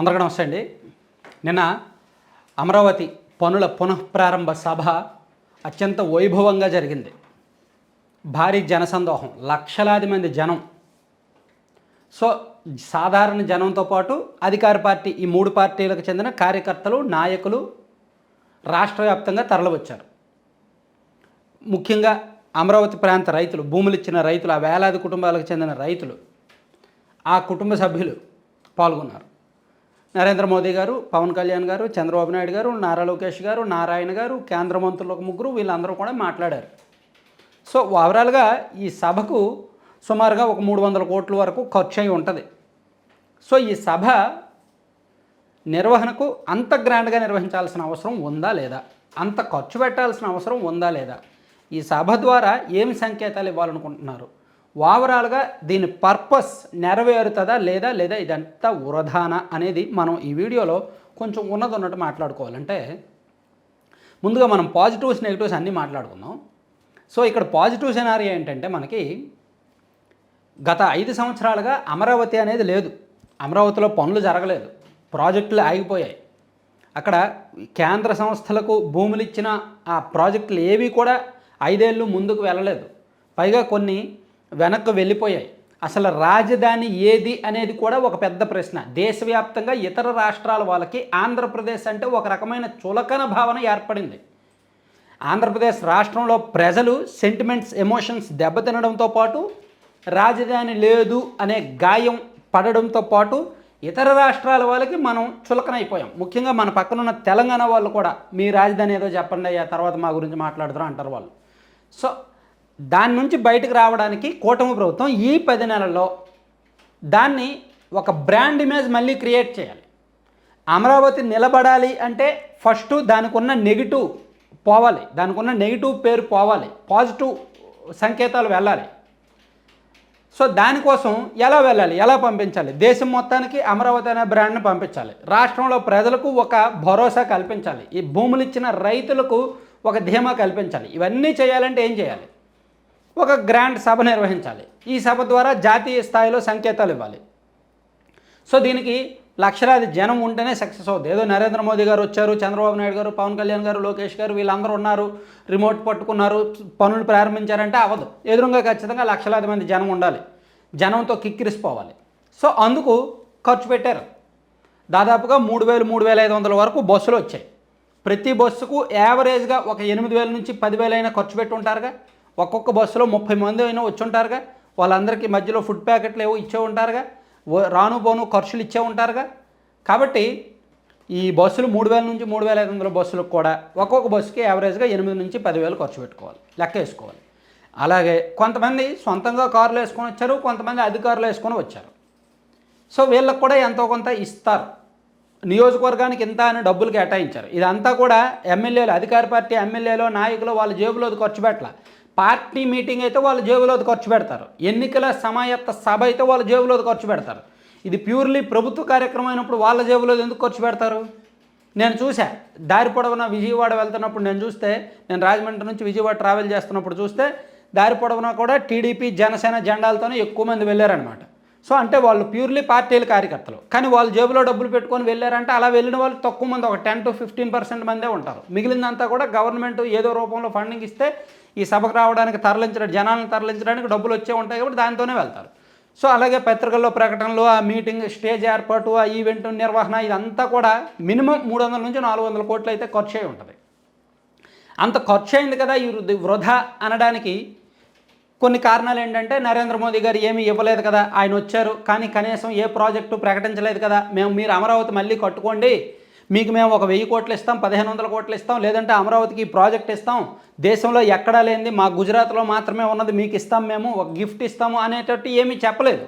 అందరికీ నమస్తే అండి. నిన్న అమరావతి పనుల పునఃప్రారంభ సభ అత్యంత వైభవంగా జరిగింది. భారీ జనసందోహం లక్షలాది మంది జనం. సో సాధారణ జనంతో పాటు అధికార పార్టీ ఈ మూడు పార్టీలకు చెందిన కార్యకర్తలు నాయకులు రాష్ట్ర వ్యాప్తంగా తరలివచ్చారు. ముఖ్యంగా అమరావతి ప్రాంత రైతులు భూములు ఇచ్చిన రైతులు ఆ వేలాది కుటుంబాలకు చెందిన రైతులు ఆ కుటుంబ సభ్యులు పాల్గొన్నారు. నరేంద్ర మోదీ గారు పవన్ కళ్యాణ్ గారు చంద్రబాబు నాయుడు గారు నారా లోకేష్ గారు నారాయణ గారు కేంద్ర మంత్రులు ఒక ముగ్గురు వీళ్ళందరూ కూడా మాట్లాడారు. సో ఓవరాల్గా ఈ సభకు సుమారుగా ఒక మూడు వందల కోట్ల వరకు ఖర్చు అయి ఉంటుంది. సో ఈ సభ నిర్వహణకు అంత గ్రాండ్గా నిర్వహించాల్సిన అవసరం ఉందా లేదా? అంత ఖర్చు పెట్టాల్సిన అవసరం ఉందా లేదా? ఈ సభ ద్వారా ఏమి సంకేతాలు ఇవ్వాలనుకుంటున్నారు? ఓవరాల్గా దీని పర్పస్ నెరవేరుతుందా లేదా లేదా ఇదంతా వృధానా అనేది మనం ఈ వీడియోలో కొంచెం ఉన్నది ఉన్నట్టు మాట్లాడుకోవాలంటే ముందుగా మనం పాజిటివ్స్ నెగిటివ్స్ అన్నీ మాట్లాడుకుందాం. సో ఇక్కడ పాజిటివ్ సినారియో ఏంటంటే మనకి గత ఐదు సంవత్సరాలుగా అమరావతి అనేది లేదు. అమరావతిలో పనులు జరగలేదు. ప్రాజెక్టులు ఆగిపోయాయి. అక్కడ కేంద్ర సంస్థలకు భూములు ఇచ్చిన ఆ ప్రాజెక్టులు ఏవి కూడా ఐదేళ్ళు ముందుకు వెళ్ళలేదు. పైగా కొన్ని వెనక్కు వెళ్ళిపోయాయి. అసలు రాజధాని ఏది అనేది కూడా ఒక పెద్ద ప్రశ్న. దేశవ్యాప్తంగా ఇతర రాష్ట్రాల వాళ్ళకి ఆంధ్రప్రదేశ్ అంటే ఒక రకమైన చులకన భావన ఏర్పడింది. ఆంధ్రప్రదేశ్ రాష్ట్రంలో ప్రజలు సెంటిమెంట్స్ ఎమోషన్స్ దెబ్బతినడంతో పాటు రాజధాని లేదు అనే గాయం పడడంతో పాటు ఇతర రాష్ట్రాల వాళ్ళకి మనం చులకన అయిపోయాం. ముఖ్యంగా మన పక్కన ఉన్న తెలంగాణ వాళ్ళు కూడా మీ రాజధాని ఏదో చెప్పండి అయ్యా తర్వాత మా గురించి మాట్లాడుతారు అంటారు వాళ్ళు. సో దాని నుంచి బయటకు రావడానికి కూటమి ప్రభుత్వం ఈ పది నెలల్లో దాన్ని ఒక బ్రాండ్ ఇమేజ్ మళ్ళీ క్రియేట్ చేయాలి. అమరావతి నిలబడాలి అంటే ఫస్ట్ దానికి ఉన్న నెగిటివ్ పోవాలి. దానికి ఉన్న నెగిటివ్ పేరు పోవాలి. పాజిటివ్ సంకేతాలు వెళ్ళాలి. సో దానికోసం ఎలా వెళ్ళాలి? ఎలా పంపించాలి? దేశం మొత్తానికి అమరావతి అనే బ్రాండ్ని పంపించాలి. రాష్ట్రంలో ప్రజలకు ఒక భరోసా కల్పించాలి. ఈ భూములు ఇచ్చిన రైతులకు ఒక ధీమా కల్పించాలి. ఇవన్నీ చేయాలంటే ఏం చేయాలి? ఒక గ్రాండ్ సభ నిర్వహించాలి. ఈ సభ ద్వారా జాతీయ స్థాయిలో సంకేతాలు ఇవ్వాలి. సో దీనికి లక్షలాది జనం ఉంటేనే సక్సెస్ అవుతుంది ఏదో నరేంద్ర మోదీ గారు వచ్చారు చంద్రబాబు నాయుడు గారు పవన్ కళ్యాణ్ గారు లోకేష్ గారు వీళ్ళందరూ ఉన్నారు రిమోట్ పట్టుకున్నారు పనులు ప్రారంభించారంటే అవ్వదు. ఎదురుగా ఖచ్చితంగా లక్షలాది మంది జనం ఉండాలి. జనంతో కిక్కిరిసిపోవాలి. సో అందుకు ఖర్చు పెట్టారు. దాదాపుగా మూడు వేలు మూడు వేల ఐదు వందల వరకు బస్సులు వచ్చాయి. ప్రతి బస్సుకు యావరేజ్గా ఒక ఎనిమిది వేల నుంచి పదివేలు అయినా ఖర్చు పెట్టి ఉంటారుగా ఒక్కొక్క బస్సులో ముప్పై మంది అయినా వచ్చి ఉంటారుగా వాళ్ళందరికీ మధ్యలో ఫుడ్ ప్యాకెట్లు ఏవో ఇచ్చే ఉంటారుగా. రాను పోను ఖర్చులు ఇచ్చే ఉంటారుగా. కాబట్టి ఈ బస్సులు మూడు వేల నుంచి మూడు వేల ఐదు వందల బస్సులకు కూడా ఒక్కొక్క బస్సుకి యావరేజ్గా ఎనిమిది నుంచి పదివేలు ఖర్చు పెట్టుకోవాలి. లెక్క వేసుకోవాలి. అలాగే కొంతమంది సొంతంగా కార్లు వేసుకొని వచ్చారు కొంతమంది అధికారులు వేసుకొని వచ్చారు. సో వీళ్ళకు కూడా ఎంతో కొంత ఇస్తారు. నియోజకవర్గానికి ఇంత అని డబ్బులు కేటాయించారు. ఇదంతా కూడా ఎమ్మెల్యేలు అధికార పార్టీ ఎమ్మెల్యేలు నాయకులు వాళ్ళ జేబులో ఖర్చు పెట్టాల. పార్టీ మీటింగ్ అయితే వాళ్ళ జేబులో ఖర్చు పెడతారు. ఎన్నికల సమాయత్త సభ అయితే వాళ్ళ జేబులో ఖర్చు పెడతారు. ఇది ప్యూర్లీ ప్రభుత్వ కార్యక్రమం అయినప్పుడు వాళ్ళ జేబులో ఎందుకు ఖర్చు పెడతారు? నేను చూసా దారి పొడవున విజయవాడ వెళ్తున్నప్పుడు నేను చూస్తే నేను రాజమండ్రి నుంచి విజయవాడ ట్రావెల్ చేస్తున్నప్పుడు చూస్తే దారి పొడవున కూడా టీడీపీ జనసేన జెండాలతోనే ఎక్కువ మంది వెళ్ళారనమాట సో అంటే వాళ్ళు ప్యూర్లీ పార్టీల కార్యకర్తలు. కానీ వాళ్ళు జేబులో డబ్బులు పెట్టుకొని వెళ్ళారంటే అలా వెళ్ళిన వాళ్ళు తక్కువ మంది ఒక టెన్ టు ఫిఫ్టీన్ పర్సెంట్ మందే ఉంటారు. మిగిలిందంతా కూడా గవర్నమెంట్ ఏదో రూపంలో ఫండింగ్ ఇస్తే ఈ సభకు రావడానికి తరలించడం జనాలను తరలించడానికి డబ్బులు వచ్చే ఉంటాయి కాబట్టి దానితోనే వెళ్తారు. సో అలాగే పత్రికల్లో ప్రకటనలు ఆ మీటింగ్ స్టేజ్ ఏర్పాటు ఆ ఈవెంట్ నిర్వహణ ఇదంతా కూడా మినిమం మూడు వందల నుంచి నాలుగు వందల కోట్లు అయితే ఖర్చు అయి ఉంటుంది. అంత ఖర్చు అయింది కదా ఈ వృధా అనడానికి కొన్ని కారణాలు ఏంటంటే నరేంద్ర మోదీ గారు ఏమీ ఇవ్వలేదు కదా ఆయన వచ్చారు. కానీ కనీసం ఏ ప్రాజెక్టు ప్రకటించలేదు కదా మేము మీరు అమరావతి మళ్ళీ కట్టుకోండి మీకు మేము ఒక వెయ్యి కోట్లు ఇస్తాం పదిహేను వందల కోట్లు ఇస్తాం లేదంటే అమరావతికి ఈ ప్రాజెక్ట్ ఇస్తాం. దేశంలో ఎక్కడా లేనిది మా గుజరాత్లో మాత్రమే ఉన్నది మీకు ఇస్తాం మేము ఒక గిఫ్ట్ ఇస్తాము అనేటట్టు ఏమీ చెప్పలేదు.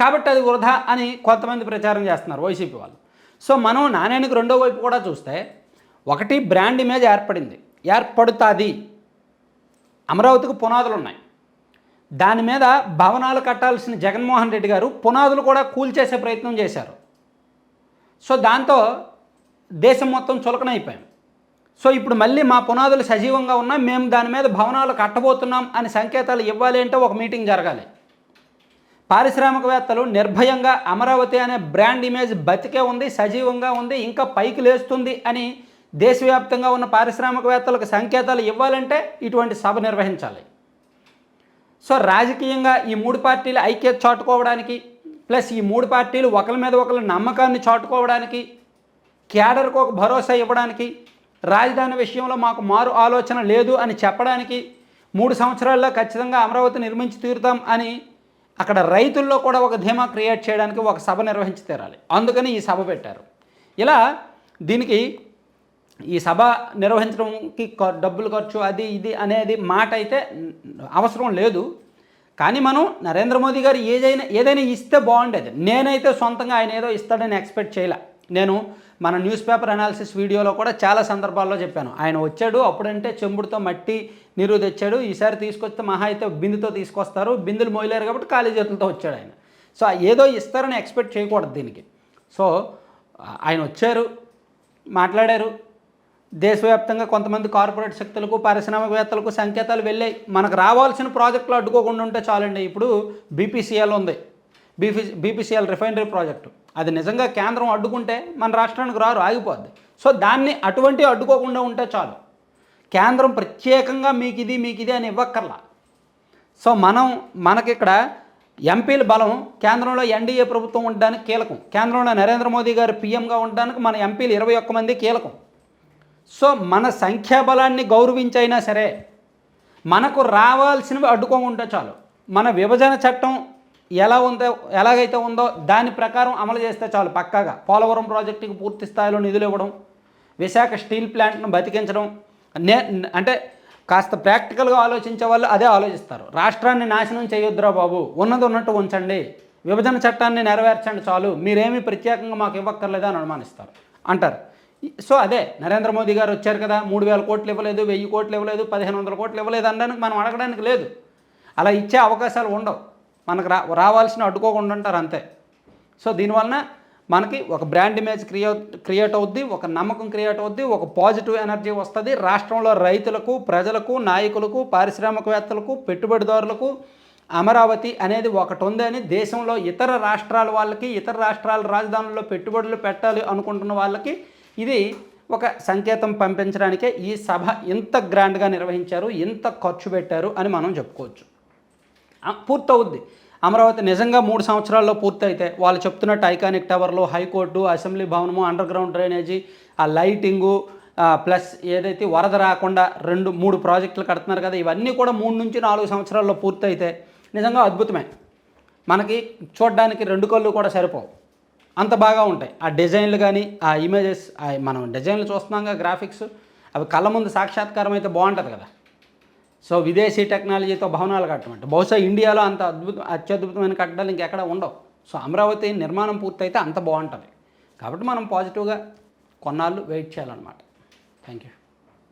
కాబట్టి అది వృధా అని కొంతమంది ప్రచారం చేస్తున్నారు వైసీపీ వాళ్ళు. సో మనం నాణ్యానికి రెండో వైపు కూడా చూస్తే ఒకటి బ్రాండ్ ఇమేజ్ ఏర్పడింది. ఏర్పడుతుంది. అమరావతికి పునాదులు ఉన్నాయి దాని మీద భవనాలు కట్టాల్సిన జగన్మోహన్ రెడ్డి గారు పునాదులు కూడా కూల్చేసే ప్రయత్నం చేశారు. సో దాంతో దేశం మొత్తం చులకనైపోయాం సో ఇప్పుడు మళ్ళీ మా పునాదులు సజీవంగా ఉన్నా మేము దాని మీద భవనాలు కట్టబోతున్నాం అని సంకేతాలు ఇవ్వాలి అంటే ఒక మీటింగ్ జరగాలి. పారిశ్రామికవేత్తలు నిర్భయంగా అమరావతి అనే బ్రాండ్ ఇమేజ్ బతికే ఉంది సజీవంగా ఉంది ఇంకా పైకి లేస్తుంది అని దేశవ్యాప్తంగా ఉన్న పారిశ్రామికవేత్తలకు సంకేతాలు ఇవ్వాలంటే ఇటువంటి సభ నిర్వహించాలి. సో రాజకీయంగా ఈ మూడు పార్టీలు ఐక్యత చాటుకోవడానికి ప్లస్ ఈ మూడు పార్టీలు ఒకరి మీద ఒకరి నమ్మకాన్ని చాటుకోవడానికి కేడర్కు ఒక భరోసా ఇవ్వడానికి రాజధాని విషయంలో మాకు మారు ఆలోచన లేదు అని చెప్పడానికి మూడు సంవత్సరాల్లో ఖచ్చితంగా అమరావతి నిర్మించి తీరుతాం అని అక్కడ రైతుల్లో కూడా ఒక ధీమా క్రియేట్ చేయడానికి ఒక సభ నిర్వహించి తీరాలి. అందుకని ఈ సభ పెట్టారు. ఇలా దీనికి ఈ సభ నిర్వహించడంకి డబ్బులు ఖర్చు అది ఇది అనేది మాట అయితే అవసరం లేదు. కానీ మనం నరేంద్ర మోదీ గారు ఏదైనా ఏదైనా ఇస్తే బాగుండేది. నేనైతే సొంతంగా ఆయన ఏదో ఇస్తాడని ఎక్స్పెక్ట్ చేయలే. నేను మన న్యూస్ పేపర్ అనాలిసిస్ వీడియోలో కూడా చాలా సందర్భాల్లో చెప్పాను. ఆయన వచ్చాడు అప్పుడంటే చెంబుడుతో మట్టి నీరు తెచ్చాడు. ఈసారి తీసుకొస్తే మహా అయితే బిందుతో తీసుకొస్తారు. బిందులు మోయలేరు కాబట్టి ఖాళీ చేతులతో వచ్చాడు ఆయన. సో ఏదో ఇస్తారని ఎక్స్పెక్ట్ చేయకూడదు దీనికి. సో ఆయన వచ్చారు మాట్లాడారు. దేశవ్యాప్తంగా కొంతమంది కార్పొరేట్ శక్తులకు పారిశ్రామికవేత్తలకు సంకేతాలు వెళ్ళాయి. మనకు రావాల్సిన ప్రాజెక్టులు అడ్డుకోకుండా ఉంటే చాలండి. ఇప్పుడు బీపీసీఎల్ ఉంది. BP BPCL refinery project. అది నిజంగా కేంద్రం అడ్డుకుంటే మన రాష్ట్రానికి రారు ఆగిపోద్ది. సో దాన్ని అటువంటి అడ్డుకోకుండా ఉంటే చాలు. కేంద్రం ప్రత్యేకంగా మీకు ఇది మీకు ఇది అని ఇవ్వక్కర్లా. సో మనం మనకిక్కడ ఎంపీల బలం కేంద్రంలో ఎన్డీఏ ప్రభుత్వం ఉండడానికి కీలకం. కేంద్రంలో నరేంద్ర మోదీ గారు పీఎంగా ఉండడానికి మన ఎంపీలు ఇరవై ఒక్క మంది కీలకం. సో మన సంఖ్యాబలాన్ని గౌరవించైనా సరే మనకు రావాల్సినవి అడ్డుకోకుండా చాలు. మన విభజన చట్టం ఎలా ఉందో ఎలాగైతే ఉందో దాని ప్రకారం అమలు చేస్తే చాలు పక్కాగా. పోలవరం ప్రాజెక్టుకి పూర్తి స్థాయిలో నిధులు ఇవ్వడం విశాఖ స్టీల్ ప్లాంట్ను బతికించడం నే అంటే కాస్త ప్రాక్టికల్గా ఆలోచించే వాళ్ళు అదే ఆలోచిస్తారు. రాష్ట్రాన్ని నాశనం చేయొద్దురా బాబు ఉన్నది ఉన్నట్టు ఉంచండి. విభజన చట్టాన్ని నెరవేర్చండి చాలు మీరేమీ ప్రత్యేకంగా మాకు ఇవ్వక్కర్లేదు అని అనుమానిస్తారు. అంటారు. సో అదే నరేంద్ర మోదీ గారు వచ్చారు కదా మూడు వేల కోట్లు ఇవ్వలేదు వెయ్యి కోట్లు ఇవ్వలేదు పదిహేను వందల కోట్లు ఇవ్వలేదు అనడానికి మనం అడగడానికి లేదు. అలా ఇచ్చే అవకాశాలు ఉండవు. మనకు రా రావాల్సిన అడ్డుకోకుండా ఉంటారు అంతే. సో దీనివలన మనకి ఒక బ్రాండ్ ఇమేజ్ క్రియేట్ క్రియేట్ అవుద్ది ఒక నమ్మకం క్రియేట్ అవుద్ది ఒక పాజిటివ్ ఎనర్జీ వస్తుంది. రాష్ట్రంలో రైతులకు ప్రజలకు నాయకులకు పారిశ్రామికవేత్తలకు పెట్టుబడిదారులకు అమరావతి అనేది ఒకటి ఉందని దేశంలో ఇతర రాష్ట్రాల వాళ్ళకి ఇతర రాష్ట్రాల రాజధానుల్లో పెట్టుబడులు పెట్టాలి అనుకుంటున్న వాళ్ళకి ఇది ఒక సంకేతం పంపించడానికే ఈ సభ ఇంత గ్రాండ్గా నిర్వహించారు ఇంత ఖర్చు పెట్టారు అని మనం చెప్పుకోవచ్చు. పూర్తవుద్ది. అమరావతి నిజంగా మూడు సంవత్సరాల్లో పూర్తయితే వాళ్ళు చెప్తున్నట్టు ఐకానిక్ టవర్లు హైకోర్టు అసెంబ్లీ భవనము అండర్ గ్రౌండ్ డ్రైనేజీ ఆ లైటింగు ప్లస్ ఏదైతే వరద రాకుండా రెండు మూడు ప్రాజెక్టులు కడుతున్నారు కదా ఇవన్నీ కూడా మూడు నుంచి నాలుగు సంవత్సరాల్లో పూర్తయితే నిజంగా అద్భుతమే. మనకి చూడడానికి రెండు కళ్ళు కూడా సరిపోవు. అంత బాగా ఉంటాయి. ఆ డిజైన్లు కానీ ఆ ఇమేజెస్ ఆ మనం డిజైన్లు చూస్తున్నాం గ్రాఫిక్స్ అవి కళ్ళ ముందు సాక్షాత్కారం అయితే బాగుంటుంది కదా. సో విదేశీ టెక్నాలజీతో భవనాలు కట్టమంటే బహుశా ఇండియాలో అంత అద్భుతం అత్యద్భుతమైన కట్టడాలు ఇంకెక్కడ ఉండవు. సో అమరావతి నిర్మాణం పూర్తయితే అంత బాగుంటుంది. కాబట్టి మనం పాజిటివ్గా కొన్నాళ్ళు వెయిట్ చేయాలన్నమాట. Thank you